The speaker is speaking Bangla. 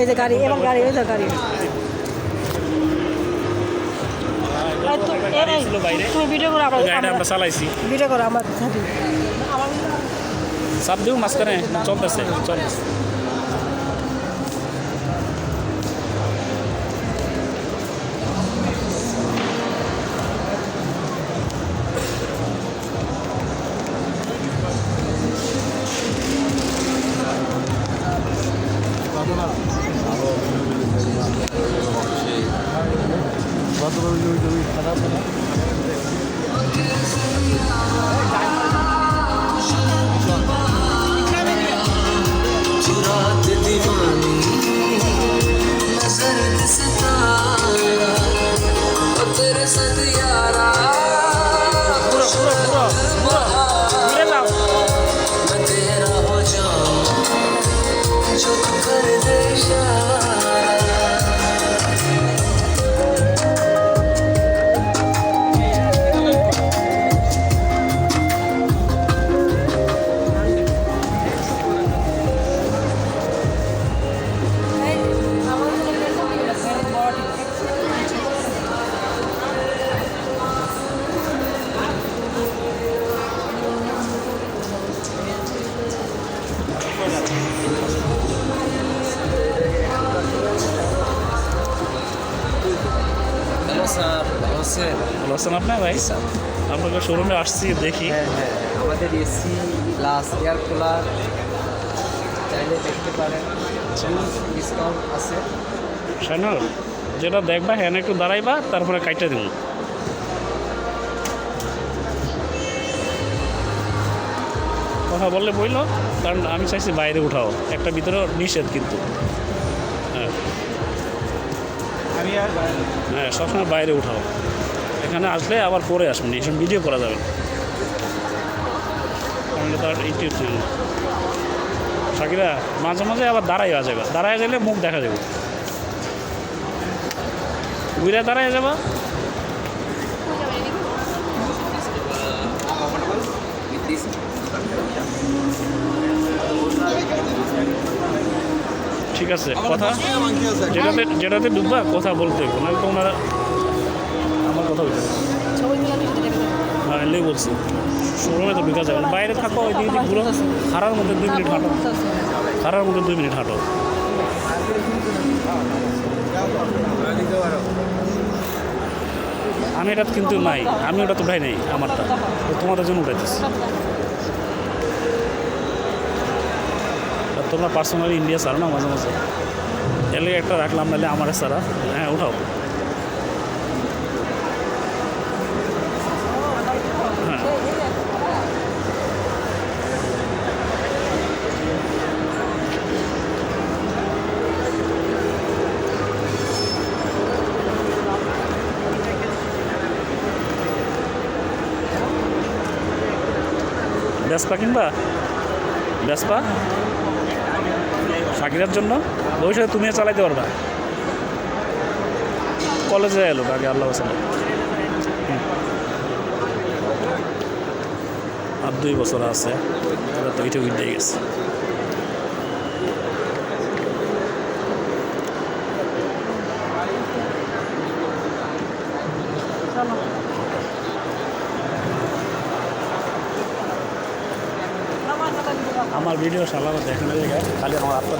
এই যে গাড়ি এবং গাড়ি ওই যে গাড়ি। তুমি ভিডিও করো আমার চালাইছি। ভিডিও করো আমার সাথে আমার মাঝখানে চলতেছে চলতেছে। रात कर दे আছেন ভালো আছেন আপনার ভাই? আপনাকে শোরুমে আসছি দেখি। হ্যাঁ হ্যাঁ। আমাদের এসি প্লাস এয়ার কুলার চাইলে দেখতে পারেন। ডিসকাউন্ট আছে। শাইনাল যেটা দেখবা হ্যাঁ একটু দাঁড়াইবা তারপরে কাইটা দিব কথা বললে বইল কারণ আমি চাইছি বাইরে উঠাও। একটা ভিতরে নিষেধ কিন্তু। হ্যাঁ। হ্যাঁ সবসময় বাইরে উঠাও। এখানে আসলে আবার পরে আসবেন এসব ভিডিও করা যাবে না। তার ইউটিউব চ্যানেল সাকিরা, মাঝে মাঝে আবার দাঁড়াই যাবে দাঁড়ায় গেলে মুখ দেখা যাবে। ঘুরে দাঁড়ায় যাবা। ঠিক আছে, কথা। যেটাতে যেটাতে ডুববা, কথা বলতে নাহলে তোমরা কথা দেখতে হ্যাঁ এলেই বলছি। শোরুমে তো ঢুকা যাবে। বাইরে থাকো, ওই দিকে ঘুরো। খারার মধ্যে দুই মিনিট হাঁটো। খারার মধ্যে দুই মিনিট হাঁটো। আমি এটা কিন্তু নাই। আমি ওটা তো উঠাই নাই, আমারটা। তোমাদের জন্য উঠাইতেছি। তোমরা পার্সোনালি ইন্ডিয়া ছাড়ো না মাঝে মাঝে। এলে একটা রাখলাম, নাহলে আমার সারা হ্যাঁ উঠাও। বেসপা কিনবা? ব্যাসপা? শাকিরার জন্য? ভবিষ্যতে তুমিও চালাইতে পারবা। কলেজে এলো, আগে আল্লাহ হাসান আর দুই বছর আছে তো এটা উঠে গেছে। আমার ভিডিও সালানো দেখানো জায়গায় খালি আমার আপনার